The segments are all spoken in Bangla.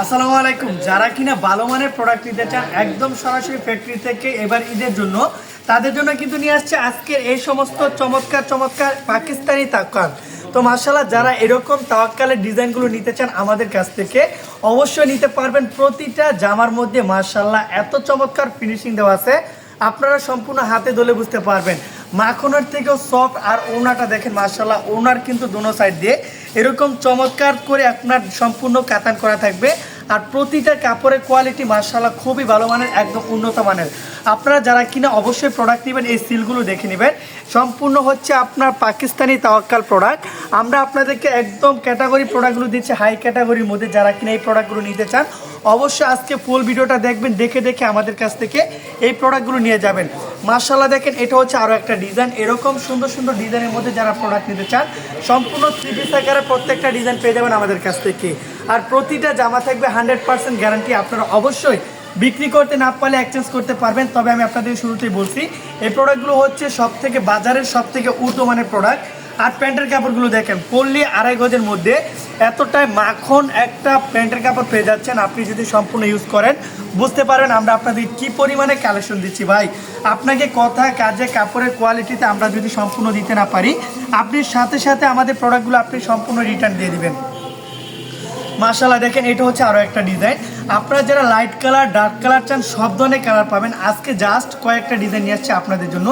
আসসালামু আলাইকুম। যারা কিনা ভালো মানের প্রোডাক্ট নিতে চান, একদম সরাসরি ফ্যাক্টরি থেকে এবার ঈদের জন্য তাদের জন্য কিন্তু নিয়ে আসছে আজকের এই সমস্ত চমৎকার চমৎকার পাকিস্তানি তাকান তো মার্শাল্লাহ যারা এরকম তাওয়াক্কালের ডিজাইনগুলো নিতে চান আমাদের কাছ থেকে, অবশ্যই নিতে পারবেন। প্রতিটা জামার মধ্যে মার্শাল্লাহ এত চমৎকার ফিনিশিং দেওয়া আছে। আপনারা সম্পূর্ণ হাতে দলে বুঝতে পারবেন। মাখনের থেকেও সফট আর ওনাটা দেখেন মার্শাল্লাহ ওনার কিন্তু দোনো সাইড দিয়ে এরকম চমৎকার করে আপনার সম্পূর্ণ কাতান করা থাকবে। আর প্রতিটা কাপড়ের কোয়ালিটি মার্শাল্লাহ খুবই ভালো মানের, একদম উন্নত মানের। আপনারা যারা কিনা অবশ্যই প্রোডাক্ট নেবেন, এই সিলগুলো দেখে নেবেন। সম্পূর্ণ হচ্ছে আপনার পাকিস্তানি তাওয়াক্কাল প্রোডাক্ট আমরা আপনাদেরকে একদম ক্যাটাগরি প্রোডাক্টগুলো দিচ্ছি হাই ক্যাটাগরির মধ্যে যারা কিনা এই প্রোডাক্টগুলো নিতে চান অবশ্যই আজকে ফুল ভিডিওটা দেখবেন, দেখে দেখে আমাদের কাছ থেকে এই প্রোডাক্টগুলো নিয়ে যাবেন। মার্শাল্লাহ দেখেন, এটা হচ্ছে আরও একটা ডিজাইন এরকম সুন্দর সুন্দর ডিজাইনের মধ্যে যারা প্রোডাক্ট নিতে চান, সম্পূর্ণ থ্রি পিস আকারে প্রত্যেকটা ডিজাইন পেয়ে যাবেন আমাদের কাছ থেকে। আর প্রতিটা জামা থাকবে হান্ড্রেড পার্সেন্ট গ্যারান্টি আপনারা অবশ্যই বিক্রি করতে না পারলে এক্সচেঞ্জ করতে পারবেন। তবে আমি আপনাদের শুরুতেই বলছি, এই প্রোডাক্টগুলো হচ্ছে সব থেকে বাজারের সব থেকে উর্দু মানের প্রোডাক্ট আর প্যান্টের কাপড়গুলো দেখেন পড়লে আড়াই গজের মধ্যে এতটাই মাখন একটা প্যান্টের কাপড় পেয়ে যাচ্ছেন। আপনি যদি সম্পূর্ণ ইউজ করেন, বুঝতে পারবেন আমরা আপনাদের কি পরিমাণে কালেকশন দিচ্ছি। ভাই, আপনাকে কথা, কাজে, কাপড়ের কোয়ালিটিতে আমরা যদি সম্পূর্ণ দিতে না পারি, আপনি সাথে সাথে আমাদের প্রোডাক্টগুলো আপনি সম্পূর্ণ রিটার্ন দিয়ে দিবেন। মাশাল্লাহ দেখেন এটা হচ্ছে আরও একটা ডিজাইন আপনারা যারা লাইট কালার ডার্ক কালার চান, সব ধরনের কালার পাবেন। আজকে জাস্ট কয়েকটা ডিজাইন নিয়ে আসছে আপনাদের জন্য।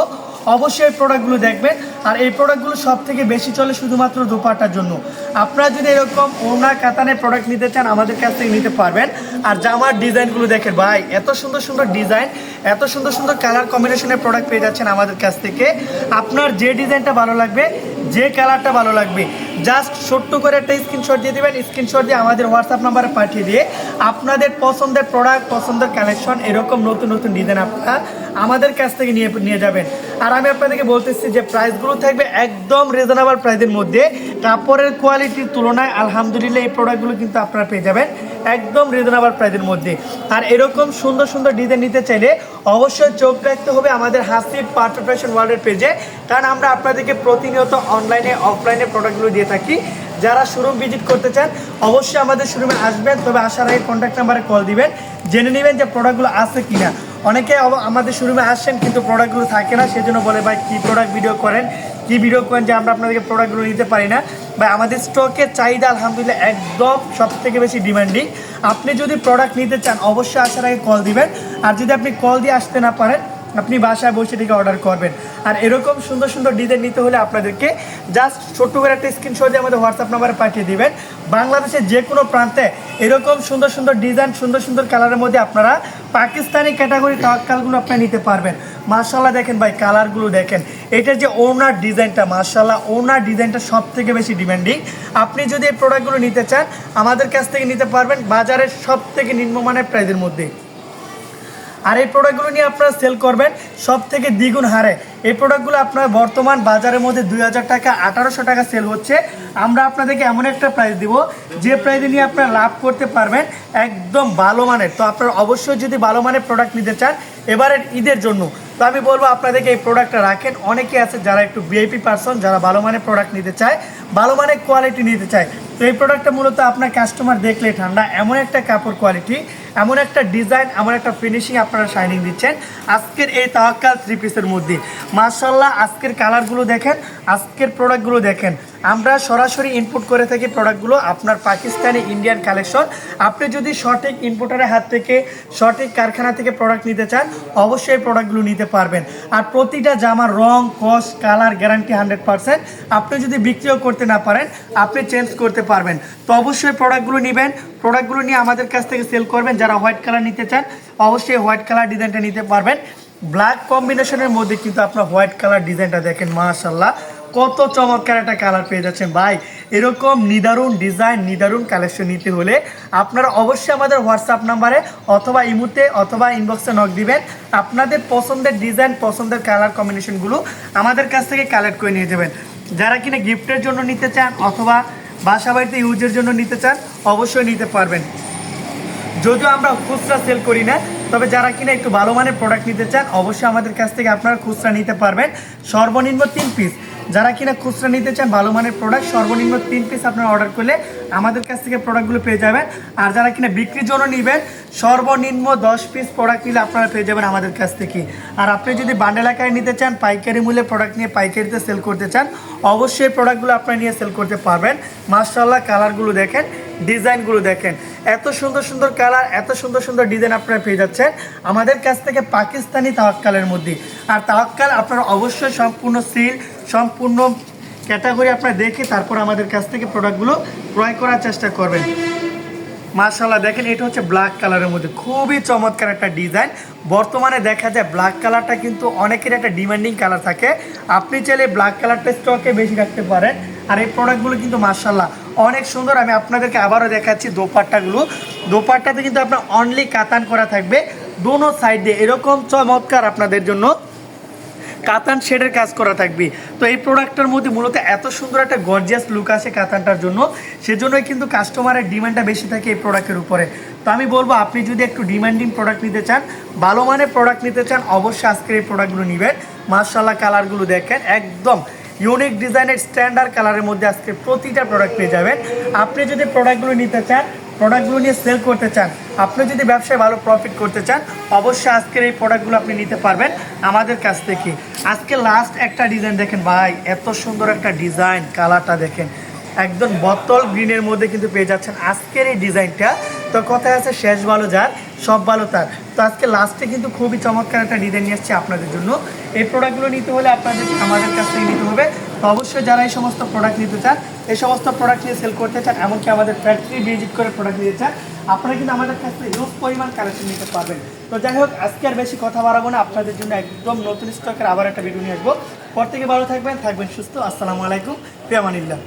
অবশ্যই এই প্রোডাক্টগুলো দেখবেন। আর এই প্রোডাক্টগুলো সব থেকে বেশি চলে শুধুমাত্র দোপাটার জন্য। আপনারা যদি এরকম ওনা কাতানের প্রোডাক্ট নিতে চান, আমাদের কাছ থেকে নিতে পারবেন। আর জামার ডিজাইনগুলো দেখেন ভাই, এত সুন্দর সুন্দর ডিজাইন এত সুন্দর সুন্দর কালার কম্বিনেশনের প্রোডাক্ট পেয়ে যাচ্ছেন আমাদের কাছ থেকে। আপনার যে ডিজাইনটা ভালো লাগবে, যে কালারটা ভালো লাগবে জাস্ট ছোট্ট করে একটা স্ক্রিনশট দিয়ে দেবেন স্ক্রিনশট দিয়ে আমাদের হোয়াটসঅ্যাপ নাম্বারে পাঠিয়ে দিয়ে আপনাদের পছন্দের প্রোডাক্ট পছন্দের কালেকশন এরকম নতুন নতুন ডিজাইন আপনারা আমাদের কাছ থেকে নিয়ে নিয়ে যাবেন। আর আমি আপনাদেরকে বলতেছি যে প্রাইসগুলো থাকবে একদম রিজনেবল প্রাইসের মধ্যে। কাপড়ের কোয়ালিটির তুলনায় আলহামদুলিল্লাহ এই প্রোডাক্টগুলো কিন্তু আপনারা পেয়ে যাবেন একদম রিজনেবল প্রাইসের মধ্যে। আর এরকম সুন্দর সুন্দর ডিজাইন নিতে চাইলে অবশ্যই চোখ রাখতে হবে আমাদের হাসিব পার্ট ফ্যাশন ওয়ার্ল্ডের পেজে কারণ আমরা আপনাদেরকে প্রতিনিয়ত অনলাইনে অফলাইনে প্রোডাক্টগুলো দিয়ে থাকি। যারা শোরুম ভিজিট করতে চান, অবশ্যই আমাদের শোরুমে আসবেন। তবে আসার আগে কন্ট্যাক্ট নাম্বারে কল দিবেন। জেনে নেবেন যে প্রোডাক্টগুলো আছে কিনা। অনেকে আমাদের শোরুমে আসছেন কিন্তু প্রোডাক্টগুলো থাকে না, সেজন্য বলে, ভাই, কী প্রোডাক্ট ভিডিও করেন? কি ভিডিও করেন যে আমরা আপনাদেরকে প্রোডাক্টগুলো নিতে পারি না? বা আমাদের স্টকে চাহিদা আলহামদুলিল্লাহ একদম সব থেকে বেশি ডিমান্ডিং আপনি যদি প্রোডাক্ট নিতে চান, অবশ্যই আসার আগে কল দিবেন। আর যদি আপনি কল দিয়ে আসতে না পারেন, আপনি বাসায় বসে থেকে অর্ডার করবেন। আর এরকম সুন্দর সুন্দর ডিজাইন নিতে হলে আপনাদেরকে জাস্ট ছোট্ট করে একটা স্ক্রিনশট দিয়ে আমাদের হোয়াটসঅ্যাপ নাম্বারে পাঠিয়ে দিবেন। বাংলাদেশের যে কোনো প্রান্তে এরকম সুন্দর সুন্দর ডিজাইন সুন্দর সুন্দর কালারের মধ্যে আপনারা পাকিস্তানি ক্যাটাগরি টাকালগুলো আপনি নিতে পারবেন। মার্শাল্লাহ দেখেন ভাই, কালারগুলো দেখেন। এটার যে ওনার ডিজাইনটা মার্শাল্লাহ ওনার ডিজাইনটা সব থেকে বেশি ডিমান্ডিং আপনি যদি এই প্রোডাক্টগুলো নিতে চান, আমাদের কাছ থেকে নিতে পারবেন বাজারের সব থেকে নিম্নমানের প্রাইজের মধ্যে। আর এই প্রোডাক্টগুলো নিয়ে আপনারা সেল করবেন সব থেকে দ্বিগুণ হারে। এই প্রোডাক্টগুলো আপনার বর্তমান বাজারের মধ্যে দুই হাজার টাকা, আঠারোশো টাকা সেল হচ্ছে। আমরা আপনাদেরকে এমন একটা প্রাইস দিব, যে প্রাইসে নিয়ে আপনারা লাভ করতে পারবেন একদম ভালো মানের। তো আপনারা অবশ্যই যদি ভালো মানের প্রোডাক্ট নিতে চান, এবারের ঈদের জন্য। তো আমি বলব আপনাদেরকে এই প্রোডাক্টটা রাখেন। অনেকে আছে যারা একটু ভিআইপি পার্সন যারা ভালো মানের প্রোডাক্ট নিতে চায়, ভালো মানের কোয়ালিটি নিতে চায়। তো এই প্রোডাক্টটা মূলত আপনার কাস্টমার দেখলে ঠান্ডা, এমন একটা কাপড় কোয়ালিটি এমন একটা ডিজাইন এমন একটা ফিনিশিং আপনারা শাইনিং দিচ্ছেন। আজকের এই তাওয়াক্কাল থ্রি পিসের মধ্যে। মার্শাল্লাহ আজকের কালারগুলো দেখেন, আজকের প্রোডাক্টগুলো দেখেন। আমরা সরাসরি ইনপুট করে থাকি প্রোডাক্টগুলো আপনার পাকিস্তানি ইন্ডিয়ান কালেকশন আপনি যদি সঠিক ইনপুটারের হাত থেকে, সঠিক কারখানা থেকে প্রোডাক্ট নিতে চান, অবশ্যই প্রোডাক্টগুলো নিতে পারবেন। আর প্রতিটা জামার রং, কস কালার গ্যারান্টি হান্ড্রেড পারসেন্ট আপনি যদি বিক্রিও করতে না পারেন, আপনি চেঞ্জ করতে পারবেন। তো অবশ্যই প্রোডাক্টগুলো নেবেন। প্রোডাক্টগুলো নিয়ে আমাদের কাছ থেকে সেল করবেন। যারা হোয়াইট কালার নিতে চান, অবশ্যই হোয়াইট কালার ডিজাইনটা নিতে পারবেন। ব্ল্যাক কম্বিনেশনের মধ্যে কিন্তু আপনার হোয়াইট কালার ডিজাইনটা দেখেন মাশাল্লাহ কত চমৎকার একটা কালার পেয়ে যাচ্ছেন। ভাই, এরকম নিদারুণ ডিজাইন নিদারুণ কালেকশন নিতে হলে আপনারা অবশ্যই আমাদের হোয়াটসঅ্যাপ নাম্বারে অথবা ইমুতে অথবা ইনবক্সে নক দিবেন। আপনাদের পছন্দের ডিজাইন পছন্দের কালার কম্বিনেশনগুলো আমাদের কাছ থেকে কালেক্ট করে নিয়ে যাবেন। যারা কিনা গিফটের জন্য নিতে চান অথবা বাসা বাড়িতে ইউজের জন্য নিতে চান, অবশ্যই নিতে পারবেন। যদিও আমরা খুচরা সেল করি না, তবে যারা কিনা একটু ভালো মানের প্রোডাক্ট নিতে চান, অবশ্যই আমাদের কাছ থেকে আপনারা খুচরা নিতে পারবেন। সর্বনিম্ন তিন পিস যারা কিনা খুচরা নিতে চান ভালো মানের প্রোডাক্ট সর্বনিম্ন তিন পিস আপনারা অর্ডার করলে আমাদের কাছ থেকে প্রোডাক্টগুলো পেয়ে যাবেন। আর যারা কিনা বিক্রির জন্য নেবেন সর্বনিম্ন দশ পিস প্রোডাক্ট নিলে আপনারা পেয়ে যাবেন আমাদের কাছ থেকে। আর আপনি যদি বান্ডেল আকারে নিতে চান, পাইকারি মূল্যে প্রোডাক্ট নিয়ে পাইকারিতে সেল করতে চান, অবশ্যই প্রোডাক্টগুলো আপনারা নিয়ে সেল করতে পারবেন। মার্শাল্লাহ কালারগুলো দেখেন ডিজাইনগুলো দেখেন। এত সুন্দর সুন্দর কালার এত সুন্দর সুন্দর ডিজাইন আপনারা পেয়ে যাচ্ছেন। আমাদের কাছ থেকে পাকিস্তানি তাওয়াক্কালের মধ্যে। আর তাওয়াক্কাল আপনারা অবশ্যই সম্পূর্ণ সিল সম্পূর্ণ ক্যাটাগরি আপনারা দেখে তারপর আমাদের কাছ থেকে প্রোডাক্টগুলো ক্রয় করার চেষ্টা করবেন। মার্শাল্লাহ দেখেন এটা হচ্ছে ব্ল্যাক কালারের মধ্যে। খুবই চমৎকার একটা ডিজাইন বর্তমানে দেখা যায় ব্ল্যাক কালারটা কিন্তু অনেকের একটা ডিমান্ডিং কালার থাকে। আপনি চাইলে ব্ল্যাক কালারটা স্টকে বেশি রাখতে পারেন। আর এই প্রোডাক্টগুলো কিন্তু মার্শাল্লাহ অনেক সুন্দর। আমি আপনাদেরকে আবারও দেখাচ্ছি দোপাট্টাগুলো দোপাট্টাতে কিন্তু আপনার অনলি কাতান করা থাকবে। দোনো সাইড এরকম চমৎকার আপনাদের জন্য কাতান শেডের কাজ করা থাকবে। তো এই প্রোডাক্টটার মধ্যে মূলত এত সুন্দর একটা গর্জিয়াস লুক আসে কাতানটার জন্য, সেজন্যই কিন্তু কাস্টমারের ডিমান্ডটা বেশি থাকে এই প্রোডাক্টের উপরে। তো আমি বলব, আপনি যদি একটু ডিমান্ডিং প্রোডাক্ট নিতে চান, ভালো মানের প্রোডাক্ট নিতে চান, অবশ্যই আজকের এই প্রোডাক্টগুলো নেবেন। মার্শাল্লাহ কালারগুলো দেখেন, একদম ইউনিক ডিজাইনের স্ট্যান্ডার্ড কালারের মধ্যে আজকে প্রতিটা প্রোডাক্ট পেয়ে যাবেন। আপনি যদি প্রোডাক্টগুলো নিতে চান প্রোডাক্টগুলো নিয়ে সেল করতে চান আপনি যদি ব্যবসায় ভালো প্রফিট করতে চান, অবশ্যই আজকের এই প্রোডাক্টগুলো আপনি নিতে পারবেন আমাদের কাছ থেকে। আজকে লাস্ট একটা ডিজাইন দেখেন ভাই, এত সুন্দর একটা ডিজাইন কালারটা দেখেন। একদম বোতল গ্রিনের মধ্যে কিন্তু পেয়ে যাচ্ছেন আজকের এই ডিজাইনটা তো কথায় আছে, শেষ ভালো যার, সব ভালো তার। তো আজকে লাস্টে কিন্তু খুবই চমৎকার একটা ডিজাইন নিয়ে আসছে আপনাদের জন্য। এই প্রোডাক্টগুলো নিতে হলে আপনাদের, আমাদের কাছ থেকে নিতে হবে। তো অবশ্যই যারা এই সমস্ত প্রোডাক্ট নিতে চান, এই সমস্ত প্রোডাক্ট নিয়ে সেল করতে চান, এমনকি আমাদের ফ্যাক্টরি ভিজিট করে প্রোডাক্ট নিতে চান, আপনারা কিন্তু আমাদের কাছ থেকে হিউজ পরিমাণ কালেকশন নিতে পারবেন। তো যাই হোক, আজকে আর বেশি কথা বাড়াবো না, আপনাদের জন্য একদম নতুন স্টকের আবার একটা ভিডিও নিয়ে আসব। পর থেকে ভালো থাকবেন থাকবেন সুস্থ। আসসালামু আলাইকুম প্রিয়ামানিল্লাহ